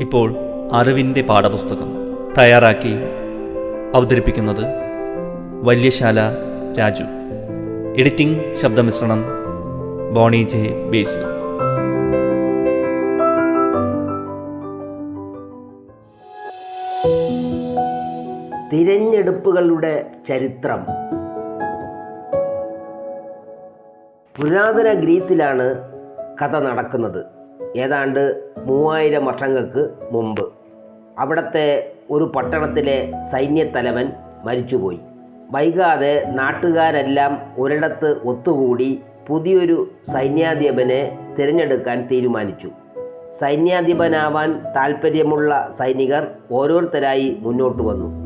ഇപ്പോൾ അറിവിന്റെ പാഠപുസ്തകം തയ്യാറാക്കി അവതരിപ്പിക്കുന്നത് വല്യശാല രാജു. എഡിറ്റിംഗ് ശബ്ദമിശ്രണം ബോണി ജെ ബേസ്. തിരഞ്ഞെടുപ്പുകളുടെ ചരിത്രം. പുരാതന ഗ്രീസിലാണ് കഥ നടക്കുന്നത്. ഏതാണ്ട് മൂവായിരം വർഷങ്ങൾക്ക് മുമ്പ് അവിടുത്തെ ഒരു പട്ടണത്തിലെ സൈന്യത്തലവൻ മരിച്ചുപോയി. വൈകാതെ നാട്ടുകാരെല്ലാം ഒരിടത്ത് ഒത്തുകൂടി പുതിയൊരു സൈന്യാധിപനെ തിരഞ്ഞെടുക്കാൻ തീരുമാനിച്ചു. സൈന്യാധിപനാവാൻ താൽപ്പര്യമുള്ള സൈനികർ ഓരോരുത്തരായി മുന്നോട്ട് വന്നു.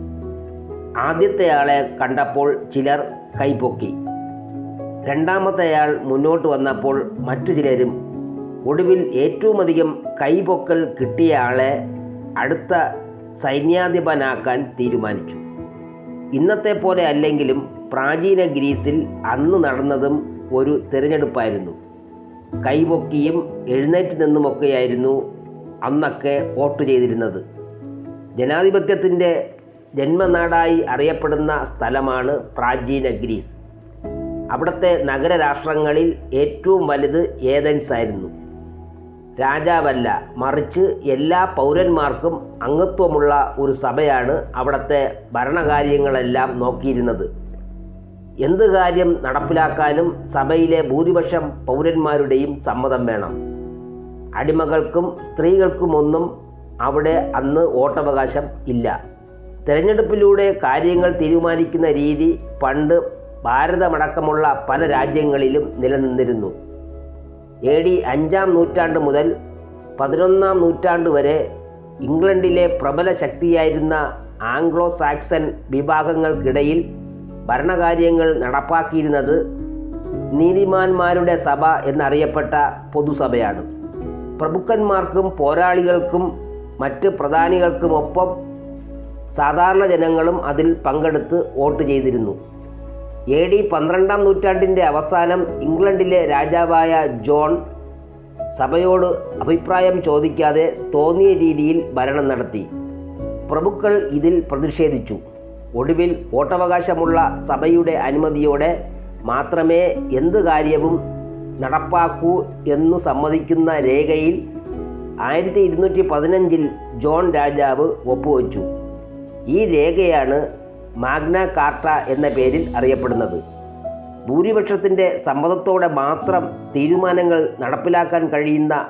ആദ്യത്തെയാളെ കണ്ടപ്പോൾ ചിലർ കൈപൊക്കി. രണ്ടാമത്തെയാൾ മുന്നോട്ട് വന്നപ്പോൾ മറ്റു ചിലരും ഒടുവിൽ ഏറ്റവും അധികം കൈപൊക്കൽ കിട്ടിയ ആളെ അടുത്ത സൈന്യാധിപനാക്കാൻ തീരുമാനിച്ചു. ഇന്നത്തെ പോലെ അല്ലെങ്കിലും പ്രാചീന ഗ്രീസിൽ അന്ന് നടന്നതും ഒരു തിരഞ്ഞെടുപ്പായിരുന്നു. കൈപൊക്കിയും എഴുന്നേറ്റ് നിന്നുമൊക്കെയായിരുന്നു അന്നൊക്കെ വോട്ട് ചെയ്തിരുന്നത്. ജനാധിപത്യത്തിന്റെ ജന്മനാടായി അറിയപ്പെടുന്ന സ്ഥലമാണ് പ്രാചീന ഗ്രീസ്. അവിടുത്തെ നഗരരാഷ്ട്രങ്ങളിൽ ഏറ്റവും വലുത് ഏതൻസ് ആയിരുന്നു രാജാവല്ല. മറിച്ച് എല്ലാ പൗരന്മാർക്കും അംഗത്വമുള്ള ഒരു സഭയാണ് അവിടുത്തെ ഭരണകാര്യങ്ങളെല്ലാം നോക്കിയിരുന്നത്. എന്ത് കാര്യം നടപ്പിലാക്കാനും സഭയിലെ ഭൂരിപക്ഷം പൗരന്മാരുടെയും സമ്മതം വേണം. അടിമകൾക്കും സ്ത്രീകൾക്കുമൊന്നും അവിടെ അന്ന് വോട്ടവകാശം ഇല്ല. തിരഞ്ഞെടുപ്പിലൂടെ കാര്യങ്ങൾ തീരുമാനിക്കുന്ന രീതി പണ്ട് ഭാരതമടക്കമുള്ള പല രാജ്യങ്ങളിലും നിലനിന്നിരുന്നു. എ ഡി അഞ്ചാം നൂറ്റാണ്ട് മുതൽ പതിനൊന്നാം നൂറ്റാണ്ട് വരെ ഇംഗ്ലണ്ടിലെ പ്രബല ശക്തിയായിരുന്ന ആംഗ്ലോ സാക്സൺ വിഭാഗങ്ങൾക്കിടയിൽ ഭരണകാര്യങ്ങൾ നടപ്പാക്കിയിരുന്നത് നീതിമാന്മാരുടെ സഭ എന്നറിയപ്പെട്ട പൊതുസഭയാണ്. പ്രഭുക്കന്മാർക്കും പോരാളികൾക്കും മറ്റ് പ്രധാനികൾക്കുമൊപ്പം സാധാരണ ജനങ്ങളും അതിൽ പങ്കെടുത്ത് വോട്ട് ചെയ്തിരുന്നു. എ ഡി പന്ത്രണ്ടാം നൂറ്റാണ്ടിന്റെ അവസാനം ഇംഗ്ലണ്ടിലെ രാജാവായ ജോൺ സഭയോട് അഭിപ്രായം ചോദിക്കാതെ തോന്നിയ രീതിയിൽ ഭരണം നടത്തി. പ്രഭുക്കൾ ഇതിൽ പ്രതിഷേധിച്ചു. ഒടുവിൽ വോട്ടവകാശമുള്ള സഭയുടെ അനുമതിയോടെ മാത്രമേ എന്ത് കാര്യവും നടപ്പാക്കൂ എന്നു സമ്മതിക്കുന്ന രേഖയിൽ ആയിരത്തി ഇരുന്നൂറ്റി പതിനഞ്ചിൽ ജോൺ രാജാവ് ഒപ്പുവെച്ചു. ഈ രേഖയാണ് മാഗ്ന കാർട്ട എന്ന പേരിൽ അറിയപ്പെടുന്നത്. ഭൂരിപക്ഷത്തിന്റെ സമ്മതത്തോടെ മാത്രം തീരുമാനങ്ങൾ നടപ്പിലാക്കാൻ കഴിയുന്ന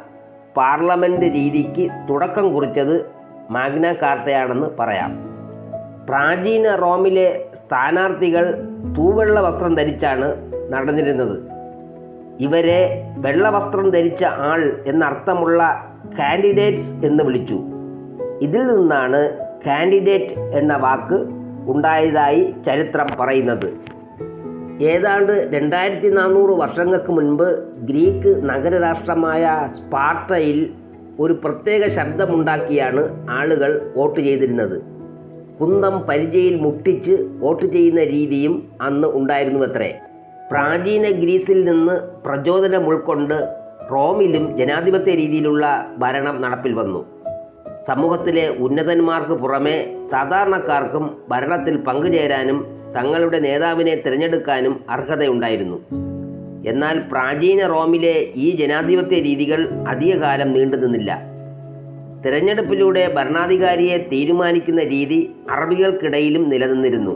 പാർലമെന്റ് രീതിക്ക് തുടക്കം കുറിച്ചത് മാഗ്ന കാർട്ടയാണെന്ന് പറയാം. പ്രാചീന റോമിലെ സ്ഥാനാർത്ഥികൾ തൂവെള്ള വസ്ത്രം ധരിച്ചാണ് നടന്നിരുന്നത്. ഇവരെ വെള്ളവസ്ത്രം ധരിച്ച ആൾ എന്നർത്ഥമുള്ള കാൻഡിഡേറ്റ്സ് എന്ന് വിളിച്ചു. ഇതിൽ നിന്നാണ് കാൻഡിഡേറ്റ് എന്ന വാക്ക് ഉണ്ടായതായി ചരിത്രം പറയുന്നത്. ഏതാണ്ട് രണ്ടായിരത്തി നാനൂറ് വർഷങ്ങൾക്ക് മുൻപ് ഗ്രീക്ക് നഗരരാഷ്ട്രമായ സ്പാർട്ടയിൽ ഒരു പ്രത്യേക ശബ്ദമുണ്ടാക്കിയാണ് ആളുകൾ വോട്ട് ചെയ്തിരുന്നത്. കുന്തം പരിചയിൽ മുട്ടിച്ച് വോട്ട് ചെയ്യുന്ന രീതിയും അന്ന് ഉണ്ടായിരുന്നുവത്രേ. പ്രാചീന ഗ്രീസിൽ നിന്ന് പ്രചോദനം ഉൾക്കൊണ്ട് റോമിലും ജനാധിപത്യ രീതിയിലുള്ള ഭരണം നടപ്പിൽ വന്നു. സമൂഹത്തിലെ ഉന്നതന്മാർക്ക് പുറമെ സാധാരണക്കാർക്കും ഭരണത്തിൽ പങ്കുചേരാനും തങ്ങളുടെ നേതാവിനെ തിരഞ്ഞെടുക്കാനും അർഹതയുണ്ടായിരുന്നു. എന്നാൽ പ്രാചീന റോമിലെ ഈ ജനാധിപത്യ രീതികൾ അധികകാലം നീണ്ടുനിന്നില്ല. തിരഞ്ഞെടുപ്പിലൂടെ ഭരണാധികാരിയെ തീരുമാനിക്കുന്ന രീതി അറബികൾക്കിടയിലും നിലനിന്നിരുന്നു.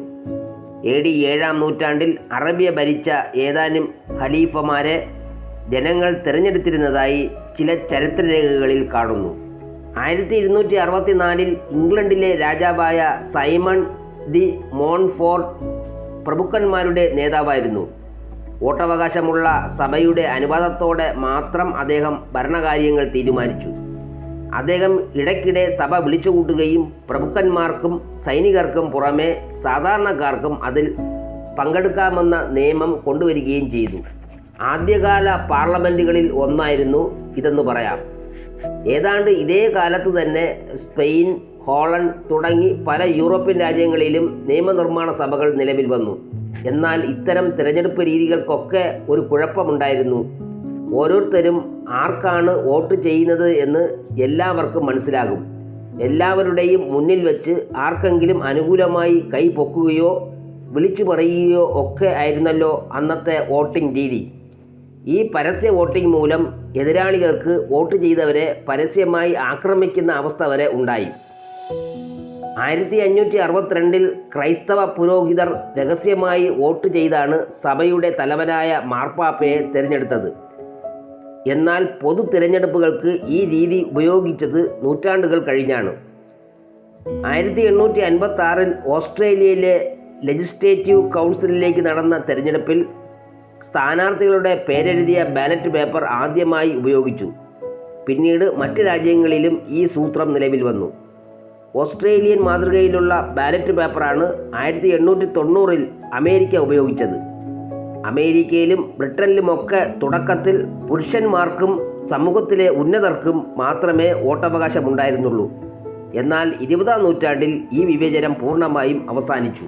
എ ഡി ഏഴാം നൂറ്റാണ്ടിൽ അറബിയ ഭരിച്ച ഏതാനും ഖലീഫമാരെ ജനങ്ങൾ തിരഞ്ഞെടുത്തിരുന്നതായി ചില ചരിത്രരേഖകളിൽ കാണുന്നു. ആയിരത്തി ഇരുന്നൂറ്റി അറുപത്തിനാലിൽ ഇംഗ്ലണ്ടിലെ രാജാവായ സൈമൺ ദി മോൺഫോർട്ട് പ്രഭുക്കന്മാരുടെ നേതാവായിരുന്നു. വോട്ടവകാശമുള്ള സഭയുടെ അനുവാദത്തോടെ മാത്രം അദ്ദേഹം ഭരണകാര്യങ്ങൾ തീരുമാനിച്ചു. അദ്ദേഹം ഇടയ്ക്കിടെ സഭ വിളിച്ചുകൂട്ടുകയും പ്രഭുക്കന്മാർക്കും സൈനികർക്കും പുറമെ സാധാരണക്കാർക്കും അതിൽ പങ്കെടുക്കാമെന്ന നിയമം കൊണ്ടുവരികയും ചെയ്തു. ആദ്യകാല പാർലമെന്റുകളിൽ ഒന്നായിരുന്നു ഇതെന്ന് പറയാം. ഏതാണ്ട് ഇതേ കാലത്ത് തന്നെ സ്പെയിൻ ഹോളണ്ട് തുടങ്ങി പല യൂറോപ്യൻ രാജ്യങ്ങളിലും നിയമനിർമ്മാണ സഭകൾ നിലവിൽ വന്നു. എന്നാൽ ഇത്തരം തിരഞ്ഞെടുപ്പ് രീതികൾക്കൊക്കെ ഒരു കുഴപ്പമുണ്ടായിരുന്നു. ഓരോരുത്തരും ആർക്കാണ് വോട്ട് ചെയ്യുന്നത് എന്ന് എല്ലാവർക്കും മനസ്സിലാകും. എല്ലാവരുടെയും മുന്നിൽ വെച്ച് ആർക്കെങ്കിലും അനുകൂലമായി കൈ പൊക്കുകയോ വിളിച്ചു പറയുകയോ ഒക്കെ ആയിരുന്നല്ലോ അന്നത്തെ വോട്ടിംഗ് രീതി. ഈ പരസ്യ വോട്ടിംഗ് മൂലം എതിരാളികൾക്ക് വോട്ട് ചെയ്തവരെ പരസ്യമായി ആക്രമിക്കുന്ന അവസ്ഥ വരെ ഉണ്ടായി. ആയിരത്തി അഞ്ഞൂറ്റി അറുപത്തിരണ്ടിൽ ക്രൈസ്തവ പുരോഹിതർ രഹസ്യമായി വോട്ട് ചെയ്താണ് സഭയുടെ തലവനായ മാർപ്പാപ്പയെ തിരഞ്ഞെടുത്തത്. എന്നാൽ പൊതു തിരഞ്ഞെടുപ്പുകൾക്ക് ഈ രീതി ഉപയോഗിച്ചത് നൂറ്റാണ്ടുകൾ കഴിഞ്ഞാണ്. ആയിരത്തി എണ്ണൂറ്റി അൻപത്തി ആറിൽ ഓസ്ട്രേലിയയിലെ ലെജിസ്ലേറ്റീവ് കൗൺസിലിലേക്ക് നടന്ന തെരഞ്ഞെടുപ്പിൽ സ്ഥാനാർത്ഥികളുടെ പേരെഴുതിയ ബാലറ്റ് പേപ്പർ ആദ്യമായി ഉപയോഗിച്ചു. പിന്നീട് മറ്റ് രാജ്യങ്ങളിലും ഈ സൂത്രം നിലവിൽ വന്നു. ഓസ്ട്രേലിയൻ മാതൃകയിലുള്ള ബാലറ്റ് പേപ്പറാണ് ആയിരത്തി എണ്ണൂറ്റി തൊണ്ണൂറിൽ അമേരിക്ക ഉപയോഗിച്ചത്. അമേരിക്കയിലും ബ്രിട്ടനിലുമൊക്കെ തുടക്കത്തിൽ പുരുഷന്മാർക്കും സമൂഹത്തിലെ ഉന്നതർക്കും മാത്രമേ വോട്ടവകാശമുണ്ടായിരുന്നുള്ളൂ. എന്നാൽ ഇരുപതാം നൂറ്റാണ്ടിൽ ഈ വിവേചനം പൂർണമായും അവസാനിച്ചു.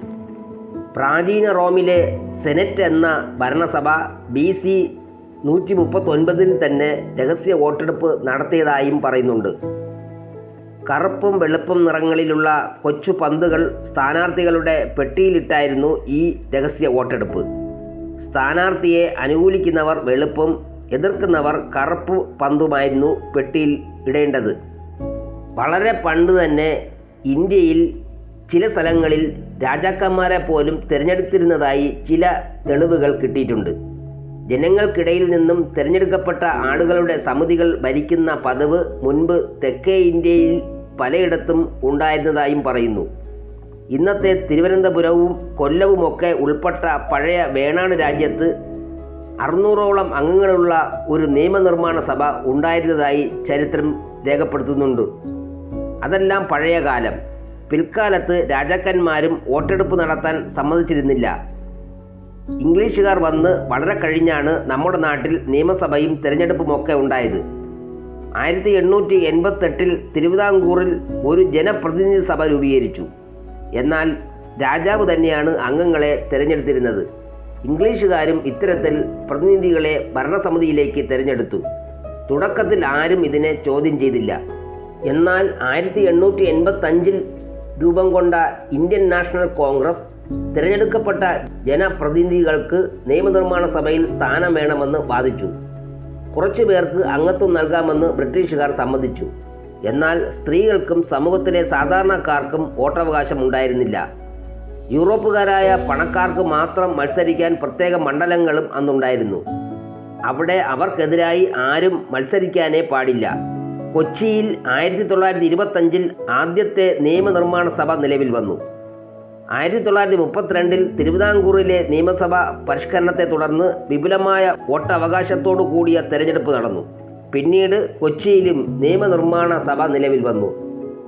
പ്രാചീന റോമിലെ സെനറ്റ് എന്ന ഭരണസഭ ബി സി നൂറ്റി മുപ്പത്തൊൻപതിൽ തന്നെ രഹസ്യ വോട്ടെടുപ്പ് നടത്തിയതായും പറയുന്നുണ്ട്. കറുപ്പും വെളുപ്പും നിറങ്ങളിലുള്ള കൊച്ചു പന്തുകൾ സ്ഥാനാർത്ഥികളുടെ പെട്ടിയിലിട്ടായിരുന്നു ഈ രഹസ്യ വോട്ടെടുപ്പ്. സ്ഥാനാർത്ഥിയെ അനുകൂലിക്കുന്നവർ വെളുപ്പും എതിർക്കുന്നവർ കറുപ്പ് പന്തുമായിരുന്നു പെട്ടിയിൽ ഇടേണ്ടത്. വളരെ പണ്ട് തന്നെ ഇന്ത്യയിൽ ചില സ്ഥലങ്ങളിൽ രാജാക്കന്മാരെ പോലും തിരഞ്ഞെടുത്തിരുന്നതായി ചില തെളിവുകൾ കിട്ടിയിട്ടുണ്ട്. ജനങ്ങൾക്കിടയിൽ നിന്നും തിരഞ്ഞെടുക്കപ്പെട്ട ആളുകളുടെ സമിതികൾ ഭരിക്കുന്ന പതിവ് മുൻപ് തെക്കേ ഇന്ത്യയിൽ പലയിടത്തും ഉണ്ടായിരുന്നതായും പറയുന്നു. ഇന്നത്തെ തിരുവനന്തപുരവും കൊല്ലവുമൊക്കെ ഉൾപ്പെട്ട പഴയ വേണാട് രാജ്യത്ത് അറുന്നൂറോളം അംഗങ്ങളുള്ള ഒരു നിയമനിർമ്മാണ സഭ ഉണ്ടായിരുന്നതായി ചരിത്രം രേഖപ്പെടുത്തുന്നുണ്ട്. അതെല്ലാം പഴയ കാലം. പിൽക്കാലത്ത് രാജാക്കന്മാരും വോട്ടെടുപ്പ് നടത്താൻ സമ്മതിച്ചിരുന്നില്ല. ഇംഗ്ലീഷുകാർ വന്ന് വളരെ കഴിഞ്ഞാണ് നമ്മുടെ നാട്ടിൽ നിയമസഭയും തിരഞ്ഞെടുപ്പുമൊക്കെ ഉണ്ടായത്. ആയിരത്തി എണ്ണൂറ്റി എൺപത്തെട്ടിൽ തിരുവിതാംകൂറിൽ ഒരു ജനപ്രതിനിധി സഭ രൂപീകരിച്ചു. എന്നാൽ രാജാവ് തന്നെയാണ് അംഗങ്ങളെ തിരഞ്ഞെടുത്തിരുന്നത്. ഇംഗ്ലീഷുകാരും ഇത്തരത്തിൽ പ്രതിനിധികളെ ഭരണസമിതിയിലേക്ക് തിരഞ്ഞെടുത്തു. തുടക്കത്തിൽ ആരും ഇതിനെ ചോദ്യം ചെയ്തില്ല. എന്നാൽ ആയിരത്തി എണ്ണൂറ്റി എൺപത്തഞ്ചിൽ രൂപം കൊണ്ട ഇന്ത്യൻ നാഷണൽ കോൺഗ്രസ് തിരഞ്ഞെടുക്കപ്പെട്ട ജനപ്രതിനിധികൾക്ക് നിയമനിർമ്മാണ സഭയിൽ സ്ഥാനം വേണമെന്ന് വാദിച്ചു. കുറച്ചു പേർക്ക് അംഗത്വം നൽകാമെന്ന് ബ്രിട്ടീഷുകാർ സമ്മതിച്ചു. എന്നാൽ സ്ത്രീകൾക്കും സമൂഹത്തിലെ സാധാരണക്കാർക്കും വോട്ടവകാശം ഉണ്ടായിരുന്നില്ല. യൂറോപ്പുകാരായ പണക്കാർക്ക് മാത്രം മത്സരിക്കാൻ പ്രത്യേക മണ്ഡലങ്ങളും അന്നുണ്ടായിരുന്നു. അവിടെ അവർക്കെതിരായി ആരും മത്സരിക്കാനേ പാടില്ല. കൊച്ചിയിൽ ആയിരത്തി തൊള്ളായിരത്തി ഇരുപത്തഞ്ചിൽ ആദ്യത്തെ നിയമനിർമ്മാണ സഭ നിലവിൽ വന്നു. ആയിരത്തി തൊള്ളായിരത്തി മുപ്പത്തിരണ്ടിൽ തിരുവിതാംകൂറിലെ നിയമസഭ പരിഷ്കരണത്തെ തുടർന്ന് വിപുലമായ വോട്ടവകാശത്തോടു കൂടിയ തെരഞ്ഞെടുപ്പ് നടന്നു. പിന്നീട് കൊച്ചിയിലും നിയമനിർമ്മാണ സഭ നിലവിൽ വന്നു.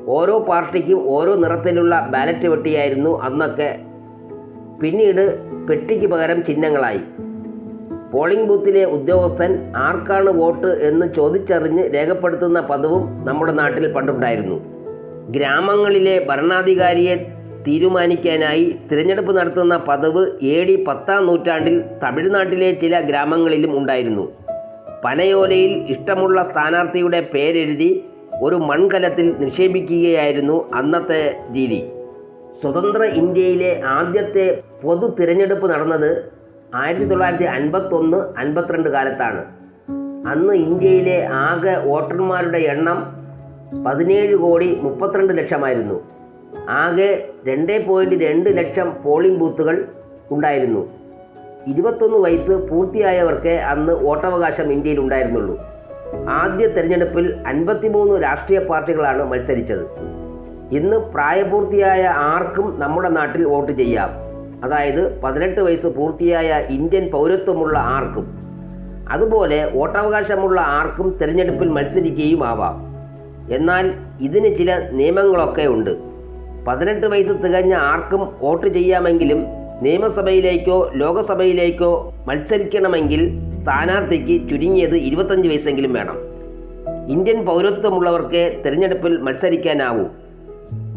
ഓരോ പാർട്ടിക്കും ഓരോ നിറത്തിലുള്ള ബാലറ്റ് പെട്ടിയായിരുന്നു അന്നൊക്കെ. പിന്നീട് പെട്ടിക്ക് പകരം ചിഹ്നങ്ങളായി. പോളിംഗ് ബൂത്തിലെ ഉദ്യോഗസ്ഥൻ ആർക്കാണ് വോട്ട് എന്ന് ചോദിച്ചറിഞ്ഞ് രേഖപ്പെടുത്തുന്ന പദവും നമ്മുടെ നാട്ടിൽ പണ്ടുണ്ടായിരുന്നു. ഗ്രാമങ്ങളിലെ ഭരണാധികാരിയെ തീരുമാനിക്കാനായി തിരഞ്ഞെടുപ്പ് നടത്തുന്ന പദവ് എ ഡി പത്താം നൂറ്റാണ്ടിൽ തമിഴ്നാട്ടിലെ ചില ഗ്രാമങ്ങളിലും ഉണ്ടായിരുന്നു. പനയോലയിൽ ഇഷ്ടമുള്ള സ്ഥാനാർത്ഥിയുടെ പേരെഴുതി ഒരു മൺകലത്തിൽ നിക്ഷേപിക്കുകയായിരുന്നു അന്നത്തെ രീതി. സ്വതന്ത്ര ഇന്ത്യയിലെ ആദ്യത്തെ പൊതു തിരഞ്ഞെടുപ്പ് നടന്നത് ആയിരത്തി തൊള്ളായിരത്തി അൻപത്തൊന്ന് അൻപത്തിരണ്ട് കാലത്താണ്. അന്ന് ഇന്ത്യയിലെ ആകെ വോട്ടർമാരുടെ എണ്ണം പതിനേഴ് കോടി മുപ്പത്തിരണ്ട് ലക്ഷമായിരുന്നു. ആകെ രണ്ട് പോയിന്റ് രണ്ട് ലക്ഷം പോളിംഗ് ബൂത്തുകൾ ഉണ്ടായിരുന്നു. ഇരുപത്തൊന്ന് വയസ്സ് പൂർത്തിയായവർക്ക് അന്ന് വോട്ടവകാശം ഇന്ത്യയിൽ ഉണ്ടായിരുന്നുള്ളൂ. ആദ്യ തെരഞ്ഞെടുപ്പിൽ അൻപത്തിമൂന്ന് രാഷ്ട്രീയ പാർട്ടികളാണ് മത്സരിച്ചത്. ഇന്ന് പ്രായപൂർത്തിയായ ആർക്കും നമ്മുടെ നാട്ടിൽ വോട്ട് ചെയ്യാം. അതായത് പതിനെട്ട് വയസ്സ് പൂർത്തിയായ ഇന്ത്യൻ പൗരത്വമുള്ള ആർക്കും അതുപോലെ വോട്ടവകാശമുള്ള ആർക്കും തിരഞ്ഞെടുപ്പിൽ മത്സരിക്കുകയും ആവാം. എന്നാൽ ഇതിന് ചില നിയമങ്ങളൊക്കെ ഉണ്ട്. പതിനെട്ട് വയസ്സ് തികഞ്ഞ ആർക്കും വോട്ട് ചെയ്യാമെങ്കിലും നിയമസഭയിലേക്കോ ലോകസഭയിലേക്കോ മത്സരിക്കണമെങ്കിൽ സ്ഥാനാർത്ഥിക്ക് ചുരുങ്ങിയത് ഇരുപത്തഞ്ച് വയസ്സെങ്കിലും വേണം. ഇന്ത്യൻ പൗരത്വമുള്ളവർക്ക് തിരഞ്ഞെടുപ്പിൽ മത്സരിക്കാനാവൂ.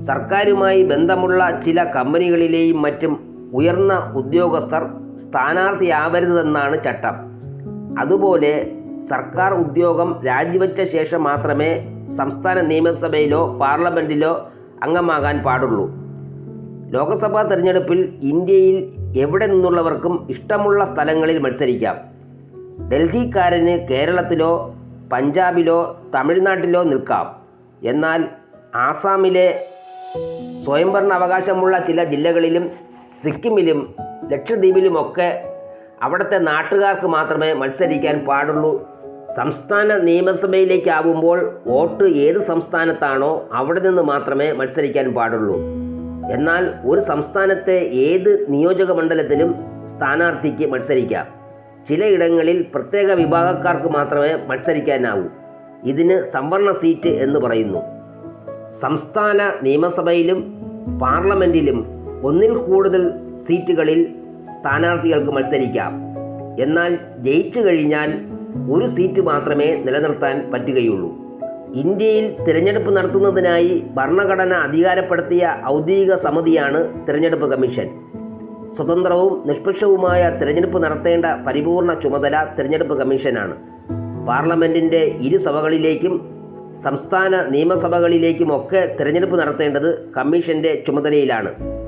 സർക്കാരുമായി ബന്ധമുള്ള ചില കമ്പനികളിലെയും മറ്റും ഉയർന്ന ഉദ്യോഗസ്ഥർ സ്ഥാനാർത്ഥിയാവരുതെന്നാണ് ചട്ടം. അതുപോലെ സർക്കാർ ഉദ്യോഗം രാജിവെച്ച ശേഷം മാത്രമേ സംസ്ഥാന നിയമസഭയിലോ പാർലമെന്റിലോ അംഗമാകാൻ പാടുള്ളൂ. ലോക്സഭാ തെരഞ്ഞെടുപ്പിൽ ഇന്ത്യയിൽ എവിടെ നിന്നുള്ളവർക്കും ഇഷ്ടമുള്ള സ്ഥലങ്ങളിൽ മത്സരിക്കാം. ഡൽഹിക്കാരന് കേരളത്തിലോ പഞ്ചാബിലോ തമിഴ്നാട്ടിലോ നിൽക്കാം. എന്നാൽ ആസാമിലെ സ്വയംഭരണ അവകാശമുള്ള ചില ജില്ലകളിലും സിക്കിമിലും ലക്ഷദ്വീപിലുമൊക്കെ അവിടുത്തെ നാട്ടുകാർക്ക് മാത്രമേ മത്സരിക്കാൻ പാടുള്ളൂ. സംസ്ഥാന നിയമസഭയിലേക്കാവുമ്പോൾ വോട്ട് ഏത് സംസ്ഥാനത്താണോ അവിടെ നിന്ന് മാത്രമേ മത്സരിക്കാൻ പാടുള്ളൂ. എന്നാൽ ഒരു സംസ്ഥാനത്തെ ഏത് നിയോജക മണ്ഡലത്തിലും സ്ഥാനാർത്ഥിക്ക് മത്സരിക്കാം. ചിലയിടങ്ങളിൽ പ്രത്യേക വിഭാഗക്കാർക്ക് മാത്രമേ മത്സരിക്കാനാവൂ. ഇതിന് സംവരണ സീറ്റ് എന്ന് പറയുന്നു. സംസ്ഥാന നിയമസഭയിലും പാർലമെന്റിലും ഒന്നിൽ കൂടുതൽ സീറ്റുകളിൽ സ്ഥാനാർത്ഥികൾക്ക് മത്സരിക്കാം. എന്നാൽ ജയിച്ചു കഴിഞ്ഞാൽ ഒരു സീറ്റ് മാത്രമേ നിലനിർത്താൻ പറ്റുകയുള്ളൂ. ഇന്ത്യയിൽ തിരഞ്ഞെടുപ്പ് നടത്തുന്നതിനായി ഭരണഘടന അധികാരപ്പെടുത്തിയ ഔദ്യോഗിക സമിതിയാണ് തിരഞ്ഞെടുപ്പ് കമ്മീഷൻ. സ്വതന്ത്രവും നിഷ്പക്ഷവുമായ തിരഞ്ഞെടുപ്പ് നടത്തേണ്ട പരിപൂർണ ചുമതല തിരഞ്ഞെടുപ്പ് കമ്മീഷനാണ്. പാർലമെന്റിന്റെ ഇരുസഭകളിലേക്കും സംസ്ഥാന നിയമസഭകളിലേക്കുമൊക്കെ തിരഞ്ഞെടുപ്പ് നടത്തേണ്ടത് കമ്മീഷന്റെ ചുമതലയിലാണ്.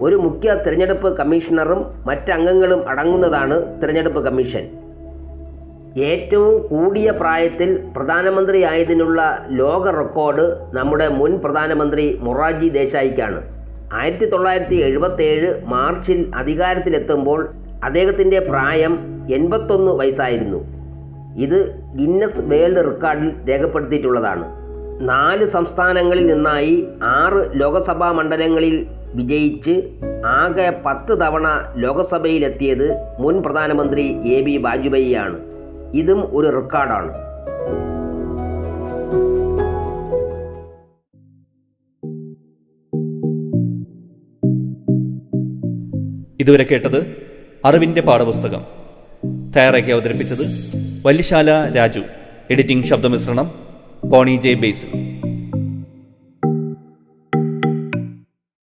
ഒരു മുഖ്യ തിരഞ്ഞെടുപ്പ് കമ്മീഷണറും മറ്റംഗങ്ങളും അടങ്ങുന്നതാണ് തിരഞ്ഞെടുപ്പ് കമ്മീഷൻ. ഏറ്റവും കൂടിയ പ്രായത്തിൽ പ്രധാനമന്ത്രിയായതിനുള്ള ലോക റെക്കോർഡ് നമ്മുടെ മുൻ പ്രധാനമന്ത്രി മൊറാർജി ദേശായിക്കാണ്. ആയിരത്തി തൊള്ളായിരത്തി എഴുപത്തി ഏഴ് മാർച്ചിൽ അധികാരത്തിലെത്തുമ്പോൾ അദ്ദേഹത്തിന്റെ പ്രായം എൺപത്തൊന്ന് വയസ്സായിരുന്നു. ഇത് ഗിന്നസ് വേൾഡ് റെക്കോർഡിൽ രേഖപ്പെടുത്തിയിട്ടുള്ളതാണ്. നാല് സംസ്ഥാനങ്ങളിൽ നിന്നായി ആറ് ലോകസഭാ മണ്ഡലങ്ങളിൽ വിജയിച്ച് ആകെ പത്ത് തവണ ലോകസഭയിലെത്തിയത് മുൻ പ്രധാനമന്ത്രി എ ബി വാജ്പേയിയാണ്. ഇതും ഒരു റെക്കോർഡാണ്. ഇതുവരെ കേട്ടത് അറിവിന്റെ പാഠപുസ്തകം. തയ്യാറാക്കി അവതരിപ്പിച്ചത് വല്യശാല രാജു. എഡിറ്റിംഗ് ശബ്ദമിശ്രണം പോണി ജെ ബേസ്.